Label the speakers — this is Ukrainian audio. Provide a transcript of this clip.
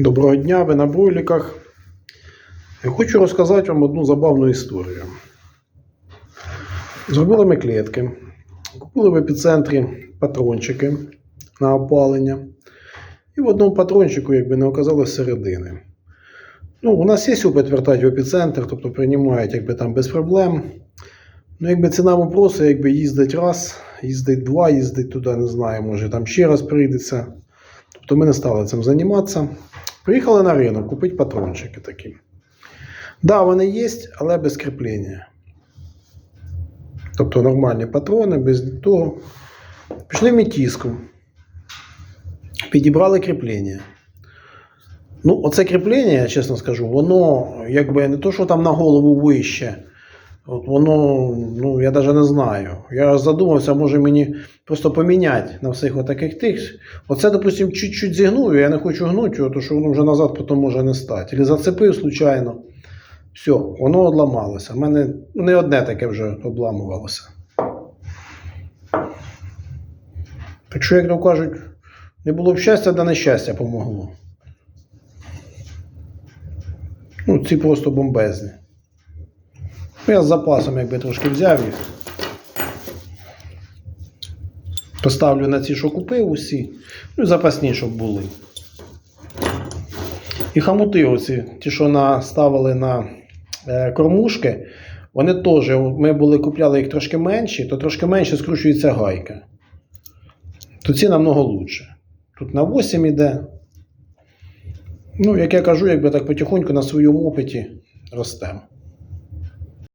Speaker 1: Доброго дня, ви на бройліках. Я хочу розказати вам одну забавну історію. Зробили ми клітки, купили в епіцентрі патрончики на опалення. І в одному патрончику, якби не оказалось середини. Ну, у нас є опит вертати в епіцентр, тобто приймають якби, там без проблем. Ну, якби ціна вопросу, якби їздить раз, їздить два, їздить туди, не знаю, може там ще раз прийдеться. Тобто ми не стали цим займатися. Приїхали на ринок купити патрончики такі. Да, вони є, але без кріплення. Тобто нормальні патрони, без того. Пішли в мітіску. Підібрали кріплення. Ну, оце кріплення, я чесно скажу, воно якби не то, що там на голову вище. От воно, ну я навіть не знаю. Я задумався, може мені просто поміняти на всіх отаких тих. Оце, допустим, чуть-чуть зігнув, я не хочу гнути його, тому що воно вже назад потім може не стати. Или зацепив случайно. Все, воно одламалося. У мене не одне таке вже обламувалося. Так що, як то кажуть, не було б щастя, да нещастя помогло. Ну, ці просто бомбезні. Ну, Я з запасом якби трошки взяв їх. Поставлю на ці, що купив усі. Ну і запасні, щоб були. І хамути оці, ті, що наставили на е, кормушки, вони теж, ми були купляли їх трошки менші, то трошки менше скручується гайка. То ці намного лучше. Тут на 8 іде. Ну, як я кажу, якби так потихоньку на своєму опиті ростемо.